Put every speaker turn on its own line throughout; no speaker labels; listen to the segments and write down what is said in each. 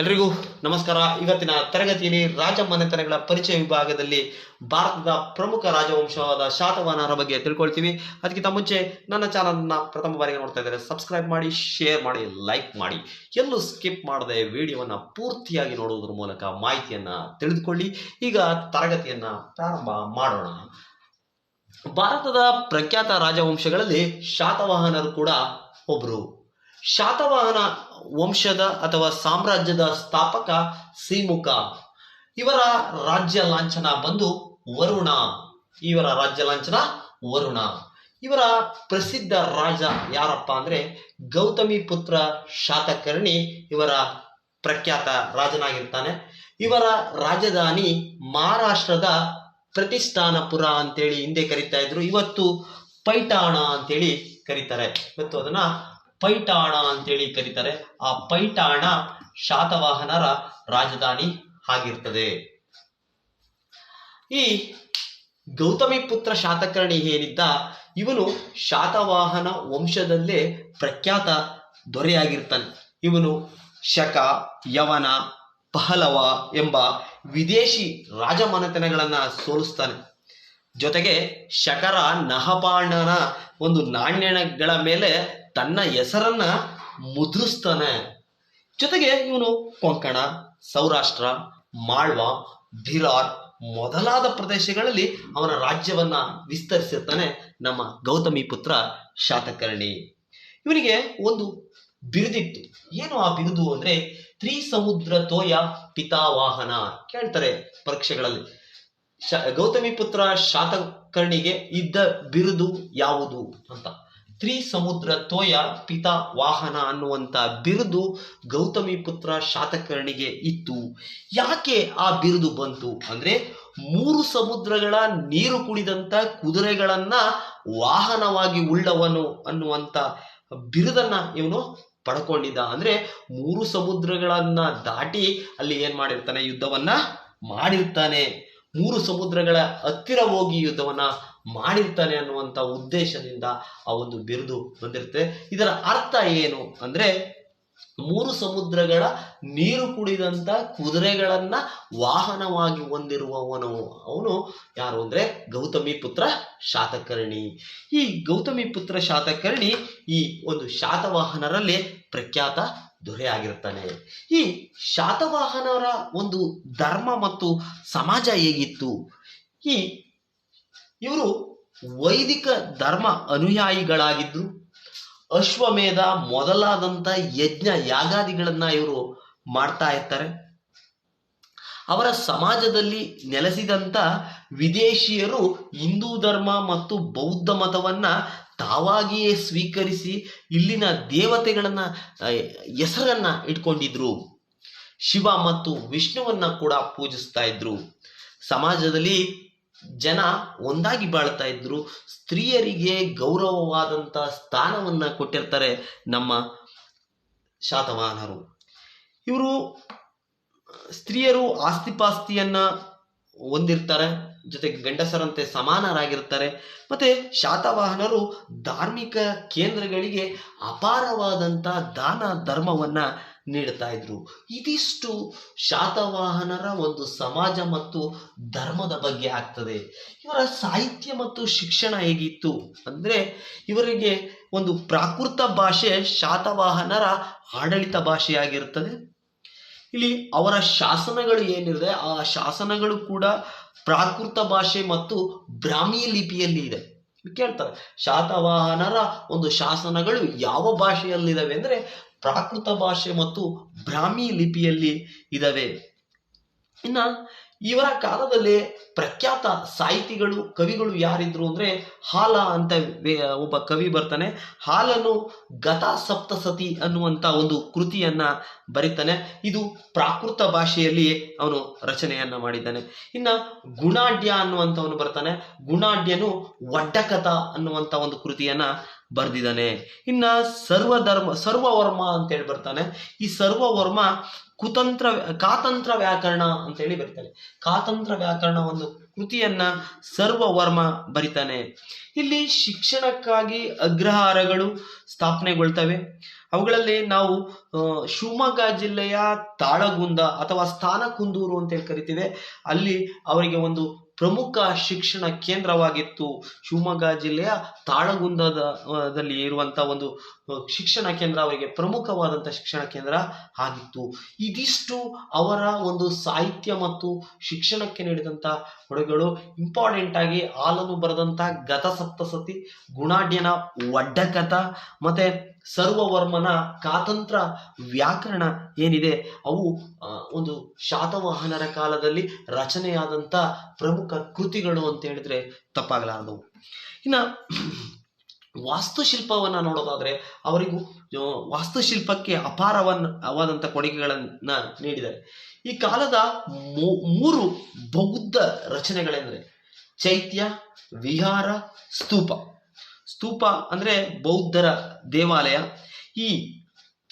ಎಲ್ರಿಗೂ ನಮಸ್ಕಾರ. ಇವತ್ತಿನ ತರಗತಿಯಲ್ಲಿ ರಾಜ ಮನೆತನಗಳ ಪರಿಚಯ ವಿಭಾಗದಲ್ಲಿ ಭಾರತದ ಪ್ರಮುಖ ರಾಜವಂಶವಾದ ಶಾತವಾಹನರ ಬಗ್ಗೆ ತಿಳ್ಕೊಳ್ತೀವಿ. ಅದಕ್ಕಿಂತ ಮುಂಚೆ ನನ್ನ ಚಾನಲ್ನ ಪ್ರಥಮ ಬಾರಿಗೆ ನೋಡ್ತಾ ಇದ್ದಾರೆ ಸಬ್ಸ್ಕ್ರೈಬ್ ಮಾಡಿ ಶೇರ್ ಮಾಡಿ ಲೈಕ್ ಮಾಡಿ. ಎಲ್ಲೂ ಸ್ಕಿಪ್ ಮಾಡದೆ ವಿಡಿಯೋವನ್ನು ಪೂರ್ತಿಯಾಗಿ ನೋಡುವುದರ ಮೂಲಕ ಮಾಹಿತಿಯನ್ನು ತಿಳಿದುಕೊಳ್ಳಿ. ಈಗ ತರಗತಿಯನ್ನು ಪ್ರಾರಂಭ ಮಾಡೋಣ. ಭಾರತದ ಪ್ರಖ್ಯಾತ ರಾಜವಂಶಗಳಲ್ಲಿ ಶಾತವಾಹನರು ಕೂಡ ಒಬ್ರು. ಶಾತವಾಹನ ವಂಶದ ಅಥವಾ ಸಾಮ್ರಾಜ್ಯದ ಸ್ಥಾಪಕ ಸಿಮುಖ ಇವರ ರಾಜ್ಯ ಲಾಂಛನ ಬಂದು ವರುಣ. ಇವರ ರಾಜ್ಯ ಲಾಂಛನ ವರುಣ. ಇವರ ಪ್ರಸಿದ್ಧ ರಾಜ ಯಾರಪ್ಪ ಅಂದ್ರೆ ಗೌತಮಿ ಪುತ್ರ ಶಾತಕರ್ಣಿ ಇವರ ಪ್ರಖ್ಯಾತ ರಾಜನಾಗಿರ್ತಾನೆ. ಇವರ ರಾಜಧಾನಿ ಮಹಾರಾಷ್ಟ್ರದ ಪ್ರತಿಷ್ಠಾನಪುರ ಅಂತೇಳಿ ಹಿಂದೆ ಕರಿತಾ ಇದ್ರು. ಇವತ್ತು ಪೈಠಾಣ ಅಂತೇಳಿ ಕರೀತಾರೆ. ಇವತ್ತು ಅದನ್ನ ಪೈಠಾಣ ಅಂತೇಳಿ ಕರೀತಾರೆ. ಆ ಪೈಠಾಣ ಶಾತವಾಹನರ ರಾಜಧಾನಿ ಆಗಿರ್ತದೆ. ಈ ಗೌತಮಿ ಪುತ್ರ ಶಾತಕರ್ಣಿ ಏನಿದ್ದ, ಇವನು ಶಾತವಾಹನ ವಂಶದಲ್ಲೇ ಪ್ರಖ್ಯಾತ ದೊರೆಯಾಗಿರ್ತಾನೆ. ಇವನು ಶಕ, ಯವನ, ಪಹಲವ ಎಂಬ ವಿದೇಶಿ ರಾಜಮನೆತನಗಳನ್ನ ಸೋಲಿಸ್ತಾನೆ. ಜೊತೆಗೆ ಶಕರ ನಹಪಾಣನ ಒಂದು ನಾಣ್ಯಗಳ ಮೇಲೆ ತನ್ನ ಹೆಸರನ್ನ ಮುದ್ರಿಸ್ತಾನೆ. ಜೊತೆಗೆ ಇವನು ಕೊಂಕಣ, ಸೌರಾಷ್ಟ್ರ, ಮಾಳ್ವಾ, ಬಿರಾರ್ ಮೊದಲಾದ ಪ್ರದೇಶಗಳಲ್ಲಿ ಅವನ ರಾಜ್ಯವನ್ನ ವಿಸ್ತರಿಸಿರ್ತಾನೆ ನಮ್ಮ ಗೌತಮಿ ಪುತ್ರ ಶಾತಕರ್ಣಿ. ಇವನಿಗೆ ಒಂದು ಬಿರುದಿತ್ತು. ಏನು ಆ ಬಿರುದು ಅಂದ್ರೆ ತ್ರಿಸಮುದ್ರ ತೋಯ ಪಿತಾವಾಹನ ಕೇಳ್ತಾರೆ ಪರೀಕ್ಷೆಗಳಲ್ಲಿ. ಶ ಗೌತಮಿ ಪುತ್ರ ಶಾತಕರ್ಣಿಗೆ ಇದ್ದ ಬಿರುದು ಯಾವುದು ಅಂತ. ತ್ರಿಸಮುದ್ರ ತೋಯ ಪಿತಾ ವಾಹನ ಅನ್ನುವಂತ ಬಿರುದು ಗೌತಮಿ ಪುತ್ರ ಶಾತಕರ್ಣಿಗೆ ಇತ್ತು. ಯಾಕೆ ಆ ಬಿರುದು ಬಂತು? ಅಂದ್ರೆ ಮೂರು ಸಮುದ್ರಗಳ ನೀರು ಕುಡಿದಂತ ಕುದುರೆಗಳನ್ನ ವಾಹನವಾಗಿ ಉಳ್ಳವನು ಅನ್ನುವಂತ ಬಿರುದನ್ನ ಇವನು ಪಡ್ಕೊಂಡಿದ್ದ. ಅಂದ್ರೆ ಮೂರು ಸಮುದ್ರಗಳನ್ನ ದಾಟಿ ಅಲ್ಲಿ ಏನ್ ಮಾಡಿರ್ತಾನೆ? ಯುದ್ಧವನ್ನ ಮಾಡಿರ್ತಾನೆ. ಮೂರು ಸಮುದ್ರಗಳ ಹತ್ತಿರ ಹೋಗಿ ಯುದ್ಧವನ್ನ ಮಾಡಿರ್ತಾನೆ ಅನ್ನುವಂತ ಉದ್ದೇಶದಿಂದ ಆ ಒಂದು ಬಿರುದು ಬಂದಿರುತ್ತೆ. ಇದರ ಅರ್ಥ ಏನು ಅಂದ್ರೆ ಮೂರು ಸಮುದ್ರಗಳ ನೀರು ಕುಡಿದಂತ ಕುದುರೆಗಳನ್ನ ವಾಹನವಾಗಿ ಹೊಂದಿರುವವನು. ಅವನು ಯಾರು ಅಂದ್ರೆ ಗೌತಮಿ ಪುತ್ರ ಶಾತಕರ್ಣಿ. ಈ ಗೌತಮಿ ಪುತ್ರ ಶಾತಕರ್ಣಿ ಈ ಒಂದು ಶಾತವಾಹನರಲ್ಲಿ ಪ್ರಖ್ಯಾತ ದೊರೆಯಾಗಿರ್ತಾನೆ. ಈ ಶಾತವಾಹನರ ಒಂದು ಧರ್ಮ ಮತ್ತು ಸಮಾಜ ಹೇಗಿತ್ತು? ಈ ಇವರು ವೈದಿಕ ಧರ್ಮ ಅನುಯಾಯಿಗಳಾಗಿದ್ರು ಅಶ್ವಮೇಧ ಮೊದಲಾದಂತ ಯಜ್ಞ ಯಾಗಾದಿಗಳನ್ನ ಇವರು ಮಾಡ್ತಾ ಇರ್ತಾರೆ. ಅವರ ಸಮಾಜದಲ್ಲಿ ನೆಲೆಸಿದಂತ ವಿದೇಶಿಯರು ಹಿಂದೂ ಧರ್ಮ ಮತ್ತು ಬೌದ್ಧ ಮತವನ್ನ ತಾವಾಗಿಯೇ ಸ್ವೀಕರಿಸಿ ಇಲ್ಲಿನ ದೇವತೆಗಳನ್ನ ಹೆಸರನ್ನ ಇಟ್ಕೊಂಡಿದ್ರು. ಶಿವ ಮತ್ತು ವಿಷ್ಣುವನ್ನ ಕೂಡ ಪೂಜಿಸ್ತಾ ಇದ್ರು. ಸಮಾಜದಲ್ಲಿ ಜನ ಒಂದಾಗಿ ಬಾಳ್ತಾ ಇದ್ರು. ಸ್ತ್ರೀಯರಿಗೆ ಗೌರವವಾದಂತ ಸ್ಥಾನವನ್ನ ಕೊಟ್ಟಿರ್ತಾರೆ ನಮ್ಮ ಶಾತವಾಹನರು. ಇವರು ಸ್ತ್ರೀಯರು ಆಸ್ತಿಪಾಸ್ತಿಯನ್ನ ಹೊಂದಿರ್ತಾರೆ, ಜೊತೆಗೆ ಗಂಡಸರಂತೆ ಸಮಾನರಾಗಿರ್ತಾರೆ. ಮತ್ತೆ ಶಾತವಾಹನರು ಧಾರ್ಮಿಕ ಕೇಂದ್ರಗಳಿಗೆ ಅಪಾರವಾದಂತ ದಾನ ಧರ್ಮವನ್ನ ನೀಡ್ತಾ ಇದ್ರು ಇದಿಷ್ಟು ಶಾತವಾಹನರ ಒಂದು ಸಮಾಜ ಮತ್ತು ಧರ್ಮದ ಬಗ್ಗೆ ಆಗ್ತದೆ. ಇವರ ಸಾಹಿತ್ಯ ಮತ್ತು ಶಿಕ್ಷಣ ಹೇಗಿತ್ತು? ಅಂದ್ರೆ ಇವರಿಗೆ ಒಂದು ಪ್ರಾಕೃತ ಭಾಷೆ ಶಾತವಾಹನರ ಆಡಳಿತ ಭಾಷೆಯಾಗಿರುತ್ತದೆ. ಇಲ್ಲಿ ಅವರ ಶಾಸನಗಳು ಏನಿದೆ, ಆ ಶಾಸನಗಳು ಕೂಡ ಪ್ರಾಕೃತ ಭಾಷೆ ಮತ್ತು ಬ್ರಾಹ್ಮಿ ಲಿಪಿಯಲ್ಲಿ ಇದೆ. ಕೇಳ್ತಾರೆ, ಶಾತವಾಹನರ ಒಂದು ಶಾಸನಗಳು ಯಾವ ಭಾಷೆಯಲ್ಲಿದ್ದಾವೆ ಅಂದ್ರೆ ಪ್ರಾಕೃತ ಭಾಷೆ ಮತ್ತು ಬ್ರಾಹ್ಮಿ ಲಿಪಿಯಲ್ಲಿ ಇದಾವೆ. ಇನ್ನ ಇವರ ಕಾಲದಲ್ಲಿ ಪ್ರಖ್ಯಾತ ಸಾಹಿತಿಗಳು, ಕವಿಗಳು ಯಾರಿದ್ರು ಅಂದ್ರೆ ಹಾಲ ಅಂತ ಒಬ್ಬ ಕವಿ ಬರ್ತಾನೆ. ಹಾಲನು ಗತ ಸಪ್ತಸತಿ ಅನ್ನುವಂತ ಒಂದು ಕೃತಿಯನ್ನ ಬರೀತಾನೆ. ಇದು ಪ್ರಾಕೃತ ಭಾಷೆಯಲ್ಲಿ ಅವನು ರಚನೆಯನ್ನ ಮಾಡಿದ್ದಾನೆ. ಇನ್ನ ಗುಣಾಢ್ಯ ಅನ್ನುವಂಥವನು ಬರ್ತಾನೆ. ಗುಣಾಢ್ಯನು ವಡ್ಡಕಥ ಅನ್ನುವಂತ ಒಂದು ಕೃತಿಯನ್ನ ಬರೆದಿದ್ದಾನೆ. ಇನ್ನ ಸರ್ವಧರ್ಮ, ಸರ್ವವರ್ಮ ಅಂತೇಳಿ ಬರ್ತಾನೆ. ಈ ಸರ್ವವರ್ಮ ಕುತಂತ್ರ, ಕಾತಂತ್ರ ವ್ಯಾಕರಣ ಅಂತೇಳಿ ಬರೀತಾನೆ. ಕಾತಂತ್ರ ವ್ಯಾಕರಣ ಒಂದು ಕೃತಿಯನ್ನ ಸರ್ವವರ್ಮ ಬರಿತಾನೆ. ಇಲ್ಲಿ ಶಿಕ್ಷಣಕ್ಕಾಗಿ ಅಗ್ರಹಾರಗಳು ಸ್ಥಾಪನೆಗೊಳ್ತವೆ. ಅವುಗಳಲ್ಲಿ ನಾವು ಶಿವಮೊಗ್ಗ ಜಿಲ್ಲೆಯ ತಾಳಗುಂದ ಅಥವಾ ಸ್ಥಾನಕುಂದೂರು ಅಂತ ಹೇಳಿ ಕರಿತೀವಿ. ಅಲ್ಲಿ ಅವರಿಗೆ ಒಂದು ಪ್ರಮುಖ ಶಿಕ್ಷಣ ಕೇಂದ್ರವಾಗಿತ್ತು ಶಿವಮೊಗ್ಗ ಜಿಲ್ಲೆಯ ತಾಳಗುಂದದಲ್ಲಿ ಇರುವಂತಹ ಒಂದು ಶಿಕ್ಷಣ ಕೇಂದ್ರ, ಅವರಿಗೆ ಪ್ರಮುಖವಾದಂಥ ಶಿಕ್ಷಣ ಕೇಂದ್ರ ಆಗಿತ್ತು. ಇದಿಷ್ಟು ಅವರ ಒಂದು ಸಾಹಿತ್ಯ ಮತ್ತು ಶಿಕ್ಷಣಕ್ಕೆ ನೀಡಿದಂಥ ಕೊಡುಗೆಗಳು. ಇಂಪಾರ್ಟೆಂಟ್ ಆಗಿ ಹಾಲನ್ನು ಬರೆದಂಥ ಗತ ಸಪ್ತಸತಿ ಗುಣಾಢ್ಯನ ಒಡ್ಡಕಥ ಮತ್ತೆ ಸರ್ವವರ್ಮನ ಕಾತಂತ್ರ ವ್ಯಾಕರಣ ಏನಿದೆ, ಅವು ಒಂದು ಶಾತವಾಹನರ ಕಾಲದಲ್ಲಿ ರಚನೆಯಾದಂಥ ಪ್ರಮುಖ ಕೃತಿಗಳು ಅಂತ ಹೇಳಿದ್ರೆ ತಪ್ಪಾಗಲಾರದು ಇನ್ನ ವಾಸ್ತುಶಿಲ್ಪವನ್ನ ನೋಡೋದಾದ್ರೆ ಅವರಿಗೂ ವಾಸ್ತುಶಿಲ್ಪಕ್ಕೆ ಅಪಾರವನ್ನವಾದಂಥ ಕೊಡುಗೆಗಳನ್ನ ನೀಡಿದ್ದಾರೆ. ಈ ಕಾಲದ ಮೂರು ಬೌದ್ಧ ರಚನೆಗಳೆಂದರೆ ಚೈತ್ಯ, ವಿಹಾರ, ಸ್ತೂಪ. ಸ್ತೂಪ ಅಂದ್ರೆ ಬೌದ್ಧರ ದೇವಾಲಯ. ಈ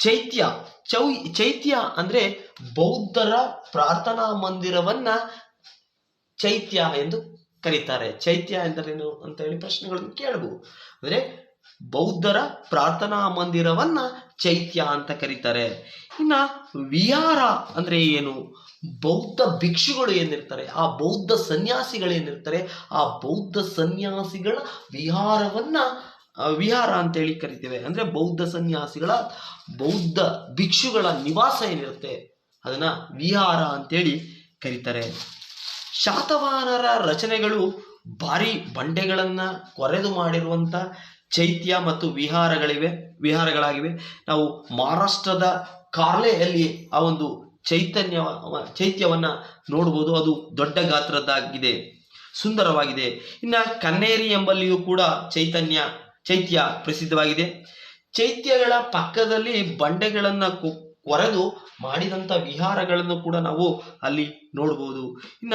ಚೈತ್ಯ, ಚೌ, ಚೈತ್ಯ ಅಂದ್ರೆ ಬೌದ್ಧರ ಪ್ರಾರ್ಥನಾ ಮಂದಿರವನ್ನ ಚೈತ್ಯ ಎಂದು ಕರೀತಾರೆ. ಚೈತ್ಯ ಎಂದರೇನು ಅಂತ ಹೇಳಿ ಪ್ರಶ್ನೆಗಳನ್ನು ಕೇಳಬಹುದು. ಅಂದ್ರೆ ಬೌದ್ಧರ ಪ್ರಾರ್ಥನಾ ಮಂದಿರವನ್ನ ಚೈತ್ಯ ಅಂತ ಕರೀತಾರೆ. ಇನ್ನ ವಿಹಾರ ಅಂದ್ರೆ ಏನು? ಬೌದ್ಧ ಭಿಕ್ಷುಗಳು ಏನಿರ್ತಾರೆ, ಆ ಬೌದ್ಧ ಸನ್ಯಾಸಿಗಳು ಏನಿರ್ತಾರೆ, ಆ ಬೌದ್ಧ ಸನ್ಯಾಸಿಗಳ ವಿಹಾರವನ್ನ ವಿಹಾರ ವಿಹಾರ ಅಂತೇಳಿ ಕರಿತೇವೆ. ಅಂದ್ರೆ ಬೌದ್ಧ ಸನ್ಯಾಸಿಗಳ, ಬೌದ್ಧ ಭಿಕ್ಷುಗಳ ನಿವಾಸ ಏನಿರುತ್ತೆ, ಅದನ್ನ ವಿಹಾರ ಅಂತೇಳಿ ಕರೀತಾರೆ. ಶಾತವಾಹನರ ರಚನೆಗಳು ಭಾರಿ ಬಂಡೆಗಳನ್ನ ಕೊರೆದು ಮಾಡಿರುವಂತ ಚೈತ್ಯ ಮತ್ತು ವಿಹಾರಗಳಿವೆ, ವಿಹಾರಗಳಾಗಿವೆ. ನಾವು ಮಹಾರಾಷ್ಟ್ರದ ಕಾರ್ಲೆಯಲ್ಲಿ ಆ ಒಂದು ಚೈತನ್ಯ, ಚೈತ್ಯವನ್ನ ನೋಡಬಹುದು ಅದು ದೊಡ್ಡ ಗಾತ್ರದ್ದಾಗಿದೆ, ಸುಂದರವಾಗಿದೆ. ಇನ್ನ ಕನ್ನೇರಿ ಎಂಬಲ್ಲಿಯೂ ಕೂಡ ಚೈತನ್ಯ, ಚೈತ್ಯ ಪ್ರಸಿದ್ಧವಾಗಿದೆ. ಚೈತ್ಯಗಳ ಪಕ್ಕದಲ್ಲಿ ಬಂಡೆಗಳನ್ನ ಕೊರೆದು ಮಾಡಿದಂತ ವಿಹಾರಗಳನ್ನು ಕೂಡ ನಾವು ಅಲ್ಲಿ ನೋಡಬಹುದು ಇನ್ನ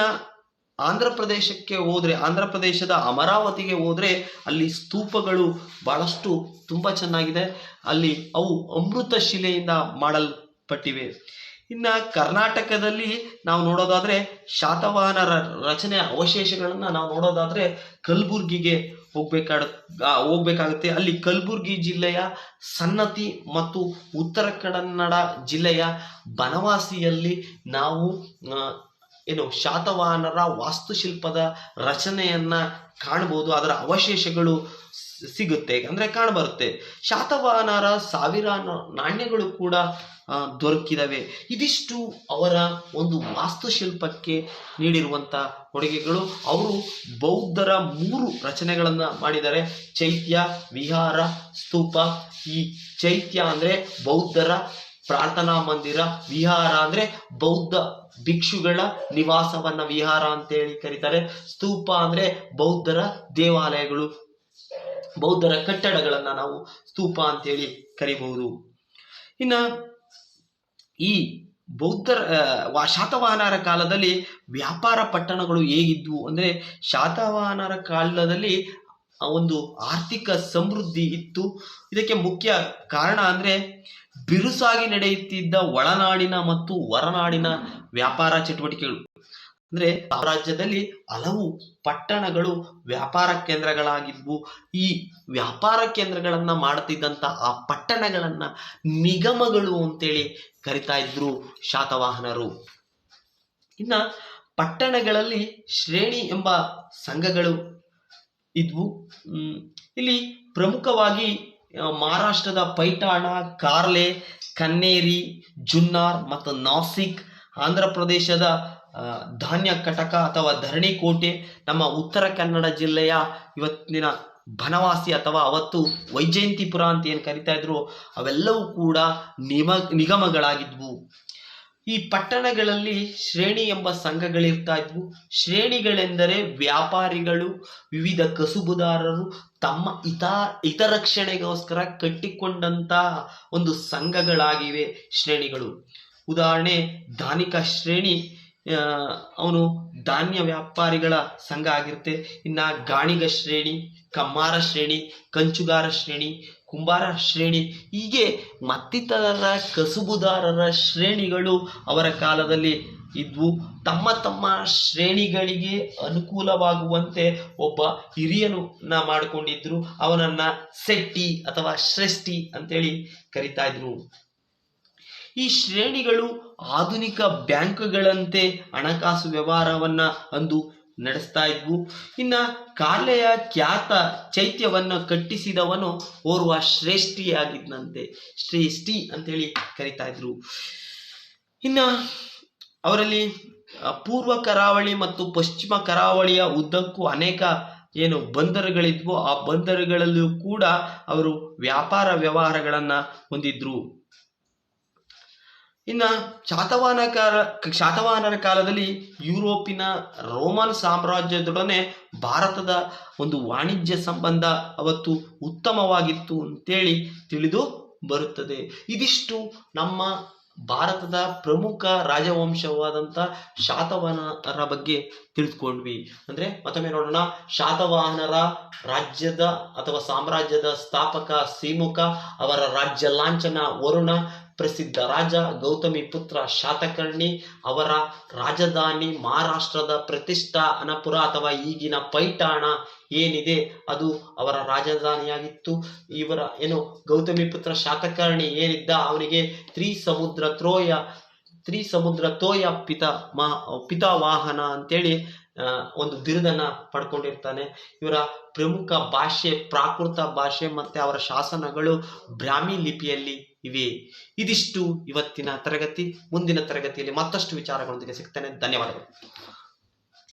ಆಂಧ್ರ ಪ್ರದೇಶಕ್ಕೆ ಹೋದ್ರೆ, ಆಂಧ್ರ ಪ್ರದೇಶದ ಅಮರಾವತಿಗೆ ಹೋದ್ರೆ ಅಲ್ಲಿ ಸ್ತೂಪಗಳು ಬಹಳಷ್ಟು ತುಂಬಾ ಚೆನ್ನಾಗಿದೆ. ಅಲ್ಲಿ ಅವು ಅಮೃತ ಶಿಲೆಯಿಂದ ಮಾಡಲ್ಪಟ್ಟಿವೆ. ಇನ್ನ ಕರ್ನಾಟಕದಲ್ಲಿ ನಾವು ನೋಡೋದಾದ್ರೆ ಶಾತವಾಹನರ ರಚನೆ ಅವಶೇಷಗಳನ್ನ ನಾವು ನೋಡೋದಾದ್ರೆ ಕಲಬುರ್ಗಿಗೆ ಹೋಗ್ಬೇಕಾಡ ಹೋಗ್ಬೇಕಾಗುತ್ತೆ. ಅಲ್ಲಿ ಕಲಬುರ್ಗಿ ಜಿಲ್ಲೆಯ ಸನ್ನತಿ ಮತ್ತು ಉತ್ತರ ಕನ್ನಡ ಜಿಲ್ಲೆಯ ಬನವಾಸಿಯಲ್ಲಿ ನಾವು ಏನು ಶಾತವಾಹನರ ವಾಸ್ತುಶಿಲ್ಪದ ರಚನೆಯನ್ನ ಕಾಣಬಹುದು ಅದರ ಅವಶೇಷಗಳು ಸಿಗುತ್ತೆ. ಅಂದ್ರೆ ಕಾಣಬರುತ್ತೆ ಶಾತವಾಹನರ ಸಾವಿರ ನಾಣ್ಯಗಳು ಕೂಡ ದೊರಕಿದವೆ. ಇದಿಷ್ಟು ಅವರ ಒಂದು ವಾಸ್ತುಶಿಲ್ಪಕ್ಕೆ ನೀಡಿರುವಂತ ಕೊಡುಗೆಗಳು. ಅವರು ಬೌದ್ಧರ ಮೂರು ರಚನೆಗಳನ್ನ ಮಾಡಿದ್ದಾರೆ. ಚೈತ್ಯ, ವಿಹಾರ, ಸ್ತೂಪ. ಈ ಚೈತ್ಯ ಅಂದ್ರೆ ಬೌದ್ಧರ ಪ್ರಾರ್ಥನಾ ಮಂದಿರ, ವಿಹಾರ ಅಂದ್ರೆ ಬೌದ್ಧ ಭಿಕ್ಷುಗಳ ನಿವಾಸವನ್ನ ವಿಹಾರ ಅಂತೇಳಿ ಕರೀತಾರೆ. ಸ್ತೂಪ ಅಂದ್ರೆ ಬೌದ್ಧರ ದೇವಾಲಯಗಳು. ಬೌದ್ಧರ ಕಟ್ಟಡಗಳನ್ನ ನಾವು ಸ್ತೂಪ ಅಂತೇಳಿ ಕರಿಬಹುದು. ಇನ್ನ ಈ ಬೌದ್ಧರ ಶಾತವಾಹನರ ಕಾಲದಲ್ಲಿ ವ್ಯಾಪಾರ ಪಟ್ಟಣಗಳು ಹೇಗಿದ್ವು ಅಂದ್ರೆ ಶಾತವಾಹನರ ಕಾಲದಲ್ಲಿ ಒಂದು ಆರ್ಥಿಕ ಸಮೃದ್ಧಿ ಇತ್ತು. ಇದಕ್ಕೆ ಮುಖ್ಯ ಕಾರಣ ಅಂದ್ರೆ ಬಿರುಸಾಗಿ ನಡೆಯುತ್ತಿದ್ದ ಒಳನಾಡಿನ ಮತ್ತು ಹೊರನಾಡಿನ ವ್ಯಾಪಾರ ಚಟುವಟಿಕೆಗಳು. ಅಂದ್ರೆ ರಾಜ್ಯದಲ್ಲಿ ಹಲವು ಪಟ್ಟಣಗಳು ವ್ಯಾಪಾರ ಕೇಂದ್ರಗಳಾಗಿದ್ವು. ಈ ವ್ಯಾಪಾರ ಕೇಂದ್ರಗಳನ್ನ ಮಾಡುತ್ತಿದ್ದಂತ ಆ ಪಟ್ಟಣಗಳನ್ನ ನಿಗಮಗಳು ಅಂತೇಳಿ ಕರಿತಾ ಇದ್ರು ಶಾತವಾಹನರು. ಇನ್ನ ಪಟ್ಟಣಗಳಲ್ಲಿ ಶ್ರೇಣಿ ಎಂಬ ಸಂಘಗಳು ಇದ್ವು. ಇಲ್ಲಿ ಪ್ರಮುಖವಾಗಿ ಮಹಾರಾಷ್ಟ್ರದ ಪೈಠಾಣ ಕಾರ್ಲೆ ಕನ್ನೇರಿ ಜುನ್ನಾರ್ ಮತ್ತು ನಾಸಿಕ್ ಆಂಧ್ರ ಪ್ರದೇಶದ ಆ, ಧಾನ್ಯ ಕಟಕ ಅಥವಾ ಧರಣಿಕೋಟೆ, ನಮ್ಮ ಉತ್ತರ ಕನ್ನಡ ಜಿಲ್ಲೆಯ ಇವತ್ತಿನ ಬನವಾಸಿ ಅಥವಾ ಅವತ್ತು ವೈಜಯಂತಿಪುರ ಅಂತ ಏನು ಕರಿತಾ ಇದ್ರು, ಅವೆಲ್ಲವೂ ಕೂಡ ನಿಮ, ನಿಗಮಗಳಾಗಿದ್ವು. ಈ ಪಟ್ಟಣಗಳಲ್ಲಿ ಶ್ರೇಣಿ ಎಂಬ ಸಂಘಗಳಿರ್ತಾ ಇದ್ವು. ಶ್ರೇಣಿಗಳೆಂದರೆ ವ್ಯಾಪಾರಿಗಳು, ವಿವಿಧ ಕಸುಬುದಾರರು, ತಮ್ಮ ಹಿತ ಹಿತರಕ್ಷಣೆಗೋಸ್ಕರ ಕಟ್ಟಿಕೊಂಡಂತ ಒಂದು ಸಂಘಗಳಾಗಿವೆ ಶ್ರೇಣಿಗಳು. ಉದಾಹರಣೆ, ಧಾನಿಕ ಶ್ರೇಣಿ ಅವನು ಧಾನ್ಯ ವ್ಯಾಪಾರಿಗಳ ಸಂಘ ಆಗಿರುತ್ತೆ. ಇನ್ನ ಗಾಣಿಗ ಶ್ರೇಣಿ, ಕಮ್ಮಾರ ಶ್ರೇಣಿ, ಕಂಚುಗಾರ ಶ್ರೇಣಿ, ಕುಂಬಾರ ಶ್ರೇಣಿ, ಹೀಗೆ ಮತ್ತಿತರರ ಕಸುಬುದಾರರ ಶ್ರೇಣಿಗಳು ಅವರ ಕಾಲದಲ್ಲಿ ಇದ್ವು. ತಮ್ಮ ತಮ್ಮ ಶ್ರೇಣಿಗಳಿಗೆ ಅನುಕೂಲವಾಗುವಂತೆ ಒಬ್ಬ ಹಿರಿಯನನ್ನ ಮಾಡಿಕೊಂಡಿದ್ರು. ಅವನನ್ನ ಸೆಟ್ಟಿ ಅಥವಾ ಶ್ರೇಷ್ಠಿ ಅಂತೇಳಿ ಕರಿತಾ ಇದ್ರು. ಈ ಶ್ರೇಣಿಗಳು ಆಧುನಿಕ ಬ್ಯಾಂಕ್ಗಳಂತೆ ಹಣಕಾಸು ವ್ಯವಹಾರವನ್ನ ಅಂದು ನಡೆಸ್ತಾ ಇದ್ವು. ಇನ್ನ ಕಾಲೆಯ ಖ್ಯಾತ ಚೈತ್ಯವನ್ನು ಕಟ್ಟಿಸಿದವನು ಓರ್ವ ಶ್ರೇಷ್ಠಿಯಾಗಿದ್ದಂತೆ ಶ್ರೇಷ್ಠಿ ಅಂತೇಳಿ ಕರಿತಾ ಇದ್ರು. ಇನ್ನ ಅವರಲ್ಲಿ ಪೂರ್ವ ಕರಾವಳಿ ಮತ್ತು ಪಶ್ಚಿಮ ಕರಾವಳಿಯ ಉದ್ದಕ್ಕೂ ಅನೇಕ ಏನು ಬಂದರುಗಳಿದ್ವು. ಆ ಬಂದರುಗಳಲ್ಲೂ ಕೂಡ ಅವರು ವ್ಯಾಪಾರ ವ್ಯವಹಾರಗಳನ್ನ ಹೊಂದಿದ್ರು. ಇನ್ನ ಶಾತವಾಹನ ಕಾಲ ಶಾತವಾಹನರ ಕಾಲದಲ್ಲಿ ಯುರೋಪಿನ ರೋಮನ್ ಸಾಮ್ರಾಜ್ಯದೊಡನೆ ಭಾರತದ ಒಂದು ವಾಣಿಜ್ಯ ಸಂಬಂಧ ಅವತ್ತು ಉತ್ತಮವಾಗಿತ್ತು ಅಂತೇಳಿ ತಿಳಿದು ಬರುತ್ತದೆ. ಇದಿಷ್ಟು ನಮ್ಮ ಭಾರತದ ಪ್ರಮುಖ ರಾಜವಂಶವಾದಂಥ ಶಾತವಾಹನರ ಬಗ್ಗೆ ತಿಳಿದುಕೊಂಡ್ವಿ. ಅಂದ್ರೆ ಮತ್ತೊಮ್ಮೆ ನೋಡೋಣ ಶಾತವಾಹನರ ರಾಜ್ಯದ ಅಥವಾ ಸಾಮ್ರಾಜ್ಯದ ಸ್ಥಾಪಕ ಸೀಮುಖ ಅವರ ರಾಜ್ಯ ಲಾಂಛನ, ವರುಣ ಪ್ರಸಿದ್ಧ ರಾಜ ಗೌತಮಿ ಪುತ್ರ ಶಾತಕರ್ಣಿ ಅವರ ರಾಜಧಾನಿ ಮಹಾರಾಷ್ಟ್ರದ ಪ್ರತಿಷ್ಠಾ ಅನಪುರ ಅಥವಾ ಈಗಿನ ಪೈಠಾಣ ಏನಿದೆ? ಅದು ಅವರ ರಾಜಧಾನಿಯಾಗಿತ್ತು. ಇವರ ಏನು ಗೌತಮಿ ಪುತ್ರ ಶಾತಕರ್ಣಿ ಏನಿದ್ದ? ಅವನಿಗೆ ತ್ರಿ ಸಮುದ್ರ ತ್ರೋಯ ತ್ರಿ ಸಮುದ್ರ ತೋಯ ಪಿತ, ಮಾ ಪಿತಾವಾಹನ ಅಂತೇಳಿ ಒಂದು ಬಿರುದನ್ನ ಪಡ್ಕೊಂಡಿರ್ತಾನೆ. ಇವರ ಪ್ರಮುಖ ಭಾಷೆ, ಪ್ರಾಕೃತ ಭಾಷೆ ಮತ್ತೆ ಅವರ ಶಾಸನಗಳು ಬ್ರಾಹ್ಮಿ ಲಿಪಿಯಲ್ಲಿ ಇವೆ. ಇದಿಷ್ಟು ಇವತ್ತಿನ ತರಗತಿ. ಮುಂದಿನ ತರಗತಿಯಲ್ಲಿ ಮತ್ತಷ್ಟು ವಿಚಾರಗಳೊಂದಿಗೆ ಸಿಗ್ತೇನೆ. ಧನ್ಯವಾದಗಳು.